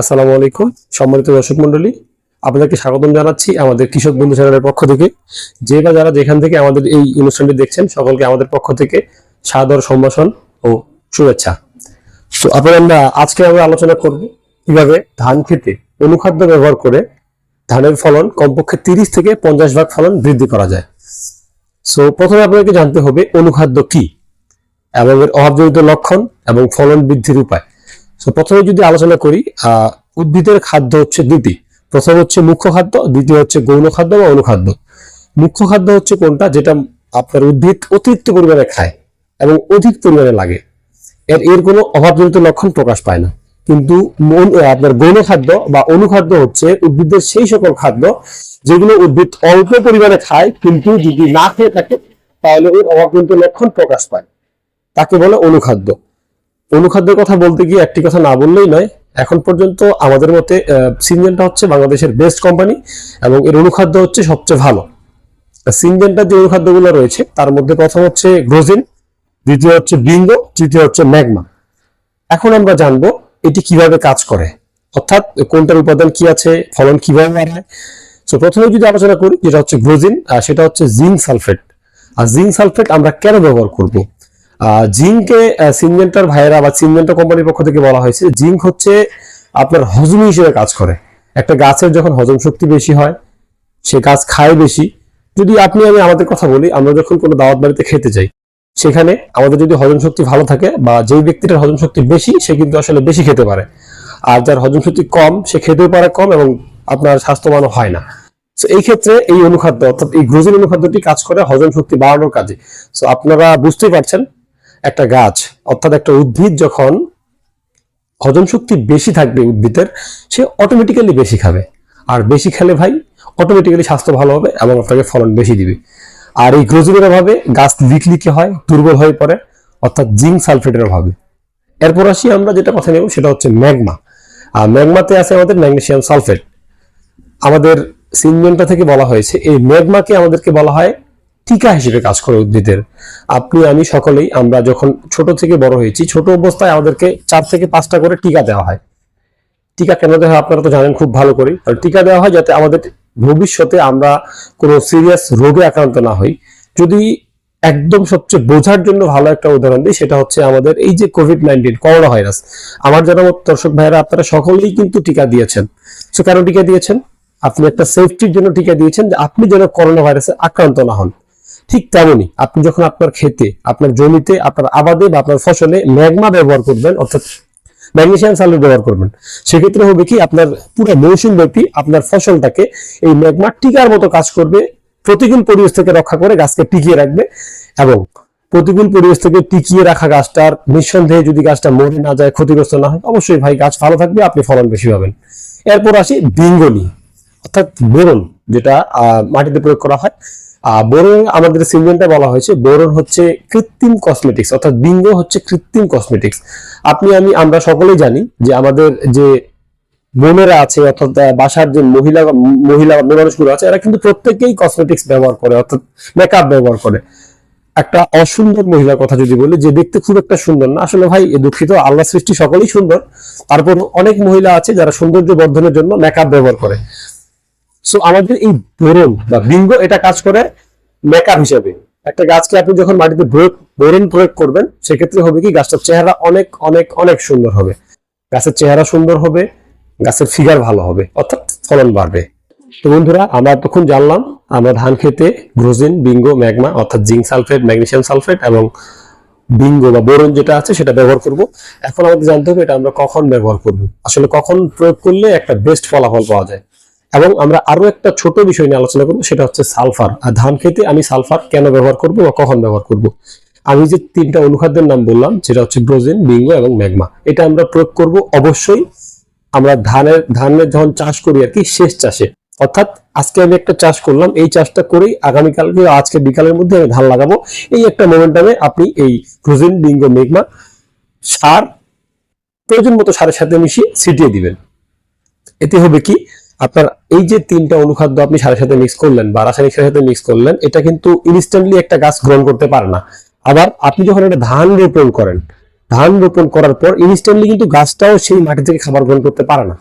আসসালামু আলাইকুম, সম্মানিত দর্শক মন্ডলী আপনাদেরকে স্বাগতম জানাচ্ছি আমাদের কৃষক বন্ধু চ্যানেলের পক্ষ থেকে। যে বা যারা যেখান থেকে আমাদের এই অনুষ্ঠানটি দেখছেন, সকলকে আমাদের পক্ষ থেকে সাদর সম্ভাষণ ও শুভেচ্ছা। তো আপনারা আমরা আজকে আমরা আলোচনা করব কীভাবে ধান খেতে অনুখাদ্য ব্যবহার করে ধানের ফলন কমপক্ষে তিরিশ থেকে পঞ্চাশ ভাগ ফলন বৃদ্ধি করা যায়। সো প্রথমে আপনাকে জানতে হবে অনুখাদ্য কি এবং এর অভাবজনিত লক্ষণ এবং ফলন বৃদ্ধির উপায়। তো প্রথমে যদি আলোচনা করি উদ্ভিদের খাদ্য হচ্ছে দুটি প্রথম হচ্ছে মুখ্য খাদ্য, দ্বিতীয় হচ্ছে গৌণ খাদ্য বা অনুখাদ্য। মুখ্য খাদ্য হচ্ছে কোনটা? যেটা আপনার উদ্ভিদ অতিরিক্ত পরিমাণে খায় এবং অধিক পরিমাণে লাগে। এর এর কোনো অভাবজনিত লক্ষণ প্রকাশ পায় না। কিন্তু আপনার গৌণ খাদ্য বা অনুখাদ্য হচ্ছে উদ্ভিদের সেই সকল খাদ্য যেগুলো উদ্ভিদ অল্প পরিমাণে খায়, কিন্তু যদি না খেয়ে থাকে, তাহলে এর অভাবজনিত লক্ষণ প্রকাশ পায়। তাকে বলে অনুখাদ্য। অনুখাদ্যের কথা বলতে গিয়ে একটি কথা না বললেই নয়। এখন পর্যন্ত আমাদের মতে সিনজেনটা হচ্ছে বাংলাদেশের বেস্ট কোম্পানি এবং এর অনুখাদ্য হচ্ছে সবচেয়ে ভালো। সিনজেনটার যে অনুখাদ্যগুলো রয়েছে, তার মধ্যে প্রথম হচ্ছে গ্রোজিন দ্বিতীয় হচ্ছে বিঙ্গো, তৃতীয় হচ্ছে ম্যাগমা। এখন আমরা জানব এটি কীভাবে কাজ করে। অর্থাৎ কোনটার উপাদান কি আছে, ফলন কীভাবে বাড়ায়। তো প্রথমে যদি আলোচনা করি, যেটা হচ্ছে গ্রোজিন আর সেটা হচ্ছে জিঙ্ক সালফেট। আর জিঙ্ক সালফেট আমরা কেন ব্যবহার করব? আহ, জিঙ্কে আহ, সিনজেন্টার ভাইয়েরা বা সিনজেন্টা কোম্পানির পক্ষ থেকে বলা হয়েছে জিঙ্ক হচ্ছে আপনার হজমি হিসেবে কাজ করে। একটা গাছের যখন হজম শক্তি বেশি হয় সে গাছ খায় বেশি। যদি আপনি আমি আমাদের কথা বলি আমরা যখন কোনো দাওয়াত বাড়িতে খেতে যাই সেখানে আমাদের যদি হজম শক্তি ভালো থাকে বা যেই ব্যক্তিটার হজম শক্তি বেশি সে কিন্তু আসলে বেশি খেতে পারে। আর যার হজম শক্তি কম সে খেতেও পারে কম এবং আপনার স্বাস্থ্যবানও হয় না। এই ক্ষেত্রে এই অনুখাদ্য অর্থাৎ এই গ্রোজিন অনুখাদ্যটি কাজ করে হজম শক্তি বাড়ানোর কাজে। তো আপনারা বুঝতেই পারছেন একটা গাছ, অর্থাৎ একটা উদ্ভিদ যখন হজম শক্তি বেশি থাকবে উদ্ভিদের, সে অটোমেটিক্যালি বেশি খাবে। আর বেশি খেলে ভাই অটোমেটিক্যালি স্বাস্থ্য ভালো হবে এবং আপনাকে ফলন বেশি দিবে। আর এই গ্রোজিনের অভাবে গাছ লিকলিকে হয়, দুর্বল হয়ে পড়ে, অর্থাৎ জিঙ্ক সালফেটের অভাবে। এরপর আসি আমরা যেটা কথা নেব, সেটা হচ্ছে ম্যাগমা। আর ম্যাগমাতে আছে আমাদের ম্যাগনেসিয়াম সালফেট। আমাদের সিনজেনটা থেকে বলা হয়েছে, এই ম্যাগমাকে আমাদেরকে বলা হয় টিকা হিসেবে কাজ করে উদ্ভিদের। আপনি, আমি সকলেই আমরা যখন ছোট থেকে বড় হয়েছি, ছোট অবস্থায় আমাদেরকে চার থেকে পাঁচটা করে টিকা দেওয়া হয়। টিকা কেন দেওয়া হয় আপনারা তো জানেন খুব ভালো করে টিকা দেওয়া হয় যাতে আমাদের ভবিষ্যতে আমরা কোনো সিরিয়াস রোগে আক্রান্ত না হই। যদি একদম সবচেয়ে বোঝার জন্য ভালো একটা উদাহরণ দিই, সেটা হচ্ছে আমাদের এই যে কোভিড নাইন্টিন করোনা ভাইরাস। আমার যারা দর্শক ভাইরা আপনারা সকলেই কিন্তু টিকা দিয়েছেন। সো কেন টিকা দিয়েছেন? আপনি একটা সেফটির জন্য টিকা দিয়েছেন যে আপনি যেন করোনা ভাইরাসে আক্রান্ত না হন। ঠিক তেমনই আপনি যখন আপনার খেতে, আপনার জমিতে, আপনার আবাদে বা আপনার ফসলে ম্যাগমা ব্যবহার করবেন, অর্থাৎ ম্যাগনেশিয়াম সালফেট ব্যবহার করবেন, সেক্ষেত্রে হবে কি আপনার পুরো মৌসুম ব্যাপী আপনার ফসলটাকে এই ম্যাগমা টিকার মতো কাজ করবে, প্রতিকূল পরিবেশ থেকে রক্ষা করে গাছকে টিকিয়ে রাখবে এবং প্রতিকূল পরিবেশ থেকে টিকিয়ে রাখা গাছটার নিঃসন্দেহে যদি গাছটা মরে না যায়, ক্ষতিগ্রস্ত না হয়, অবশ্যই ভাই গাছ ভালো থাকবে, আপনি ফলন বেশি পাবেন। এরপর আসি বিঙ্গনি অর্থাৎ বোরন যেটা মাটিতে প্রয়োগ করা হয়। বোরন আমাদের সিনজেনটা বলা হয়েছে, বোরন হচ্ছে কৃত্রিম কসমেটিক্স অর্থাৎ বিঙ্গ হচ্ছে কৃত্রিম কসমেটিক্স আপনি, আমি, আমরা সকলেই জানি যে আমাদের যে বোনেরা আছে, অর্থাৎ বাসার যে মহিলা মহিলা মানুষগুলো আছে, এরা কিন্তু প্রত্যেকেই কসমেটিক্স ব্যবহার করে, অর্থাৎ মেকআপ ব্যবহার করে। একটা অসুন্দর মহিলার কথা যদি বলি, যে দেখতে খুব একটা সুন্দর না, আসলে ভাই দুঃখিত, আল্লাহ সৃষ্টি সকলেই সুন্দর। তারপর অনেক মহিলা আছে যারা সৌন্দর্য বর্ধনের জন্য মেকআপ ব্যবহার করে। সো আমাদের এই বোরন বা বিঙ্গ এটা কাজ করে মেকআপ হিসেবে। একটা গাছকে আপনি যখন মাটিতে বোরন প্রয়োগ করবেন, সেক্ষেত্রে হবে কি, গাছটার চেহারা অনেক অনেক অনেক সুন্দর হবে। গাছের চেহারা সুন্দর হবে, গাছের ফিগার ভালো হবে, অর্থাৎ ফলন বাড়বে। তো বন্ধুরা, আমরা তখন জানলাম, আমরা ধান খেতে গ্রোজিন বিঙ্গো, ম্যাগমা, অর্থাৎ জিঙ্ক সালফেট ম্যাগনেশিয়াম সালফেট এবং বিঙ্গো বা বোরন যেটা আছে, সেটা ব্যবহার করব। এখন আমাদের জানতে হবে এটা আমরা কখন ব্যবহার করব। আসলে কখন প্রয়োগ করলে একটা বেস্ট ফলাফল পাওয়া যায়। এবং আমরা আরও একটা ছোট বিষয় নিয়ে আলোচনা করব, সেটা হচ্ছে সালফার। আর ধান খেতে আমি সালফার কেন ব্যবহার করব বা কখন ব্যবহার করব? আমি যে তিনটা অনুখাদ্যের নাম বললাম, সেটা হচ্ছে গ্রোজেন বিঙ্গো এবং ম্যাগমা। এটা আমরা প্রয়োগ করব অবশ্যই আমরা ধানের ধানের যখন চাষ করি আর কি, শেষ চাষে। অর্থাৎ আজকে আমি একটা চাষ করলাম, এই চাষটা করেই আগামীকালকে আজকে বিকালের মধ্যে আমি ধান লাগাবো। এই একটা মোমেন্টামে আপনি এই গ্রোজেন বিঙ্গো মেঘমা সার প্রয়োজন মতো সারের সাথে মিশিয়ে ছিটিয়ে দিবেন। এতে হবে কি? আপনার এই যে তিনটা অনুখাদ্য আপনি সারের সাথে মিক্স করলেন বা রাসায়নিক সারের সাথে মিক্স করলেন, এটা কিন্তু ইনস্ট্যান্টলি একটা গাছ গ্রহণ করতে পারে না। আবার আপনি যখন এটা ধান রোপণ করেন, ধান রোপণ করার পর ইনস্ট্যান্টলি কিন্তু গাছটাও সেই মাটি থেকে খাবার গ্রহণ করতে পারে না।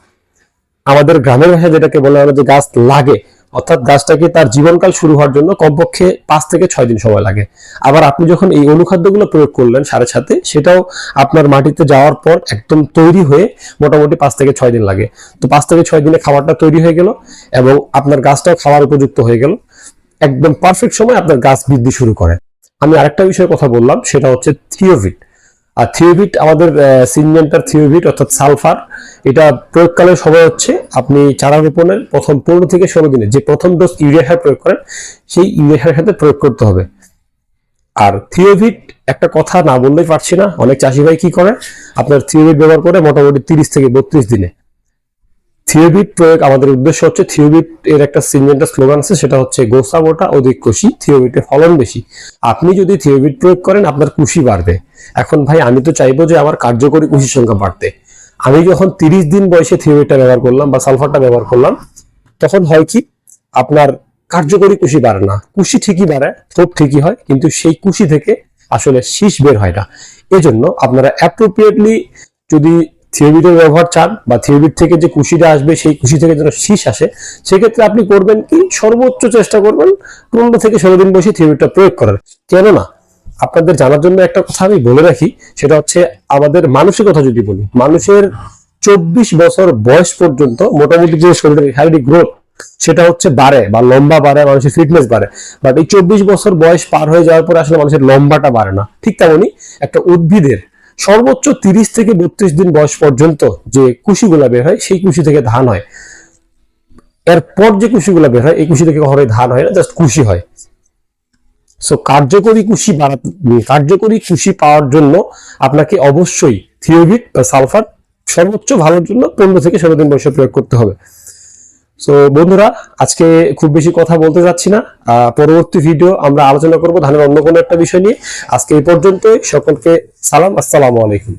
আমাদের গ্রামের ভাষায় যেটাকে বলে আমরা যে গাছ লাগে অর্থাৎ গাছটাকে তার জীবনকাল শুরু হওয়ার জন্য কমপক্ষে পাঁচ থেকে ছয় দিন সময় লাগে। আবার আপনি যখন এই অনুখাদ্যগুলো প্রয়োগ করলেন সাড়ে সাথে সেটাও আপনার মাটিতে যাওয়ার পর একদম তৈরি হয়ে মোটামুটি পাঁচ থেকে ছয় দিন লাগে। তো পাঁচ থেকে ছয় দিনে খাবারটা তৈরি হয়ে গেল এবং আপনার গাছটাও খাওয়ার উপযুক্ত হয়ে গেল। একদম পারফেক্ট সময় আপনার গাছ বৃদ্ধি শুরু করে। আমি আরেকটা বিষয়ে কথা বললাম, সেটা হচ্ছে থিওভিট আর থিওভিট আমাদের সিনজেন্টার থিওভিট অর্থাৎ সালফার, এটা প্রয়োগকালে সময় হচ্ছে আপনি চারা রোপণের প্রথম পনেরো থেকে ষোলো দিনে, যে প্রথম ডোজ ইউরিয়া সার প্রয়োগ করেন, সেই ইউরিয়া সারের সাথে প্রয়োগ করতে হবে। আর থিওভিট একটা কথা না বললেই পারছি না, অনেক চাষি ভাই কি করে, আপনার থিওভিট ব্যবহার করে মোটামুটি তিরিশ থেকে বত্রিশ দিনে। থিওবিট প্রয়োগ আমাদের উদ্দেশ্য হচ্ছে থিওবিট এর একটা সিনজেন্টার স্লোগান আছে, সেটা হচ্ছে গোসা মোটা অধিক কুশি থিওবিটের ফলন বেশি। আপনি যদি থিওবিট প্রয়োগ করেন, আপনার কুশি বাড়বে। এখন ভাই, আমি তো চাইব যে আমার কার্যকরী কুশির সংখ্যা বাড়তে। আমি যখন তিরিশ দিন বয়সে থিওবিটটা ব্যবহার করলাম বা সালফারটা ব্যবহার করলাম, তখন হয় কি, আপনার কার্যকরী কুশি বাড়ে না। কুশি ঠিকই বাড়ে থোপ ঠিকই হয়, কিন্তু সেই কুশি থেকে আসলে শীষ বের হয় না। এজন্য আপনারা অ্যাপ্রোপ্রিয়েটলি যদি থিওবিটের ব্যবহার চান বা থিওবিট থেকে যে কুশিটা আসবে, সেই কুশি থেকে যেন শীষ আসে, সেক্ষেত্রে আপনি করবেন কি? সর্বোচ্চ চেষ্টা করবেন পনেরো থেকে ষোলো দিন বসে থিওবিটটা প্রয়োগ করার। কেননা, আপনাদের জানার জন্য একটা কথা আমি বলে রাখি, সেটা হচ্ছে আমাদের মানসিকতা যদি বলি, মানুষের চব্বিশ বছর বয়স পর্যন্ত মোটামুটি যে শরীরের শারীরিক গ্রোথ সেটা হচ্ছে বাড়ে বা লম্বা বাড়ে, মানুষের ফিটনেস বাড়ে। বাট এই চব্বিশ বছর বয়স পার হয়ে যাওয়ার পরে আসলে মানুষের লম্বাটা বাড়ে না। ঠিক তেমনই একটা উদ্ভিদের সর্বোচ্চ তিরিশ থেকে বত্রিশ দিন বয়স পর্যন্ত যে কুশিগুলা বের হয়, সেই কুশি থেকে ধান হয়। এরপর যে কুশিগুলা বের হয়, এই কুশি থেকে কখনোই ধান হয় না, জাস্ট কুশি হয়। সো কার্যকরী কুশি বাড়াতে কার্যকরী কুশি পাওয়ার জন্য আপনাকে অবশ্যই থিওবিট বা সালফার সর্বোচ্চ ভালোর জন্য পনেরো থেকে ষোলো দিন বয়সে প্রয়োগ করতে হবে। সো বন্ধুরা, আজকে খুব বেশি কথা বলতে যাচ্ছি না। পরবর্তী ভিডিও আমরা আলোচনা করব ধানের অন্য কোনো একটা বিষয় নিয়ে। আজকে এই পর্যন্ত সকলকে সালাম। আসসালামু আলাইকুম।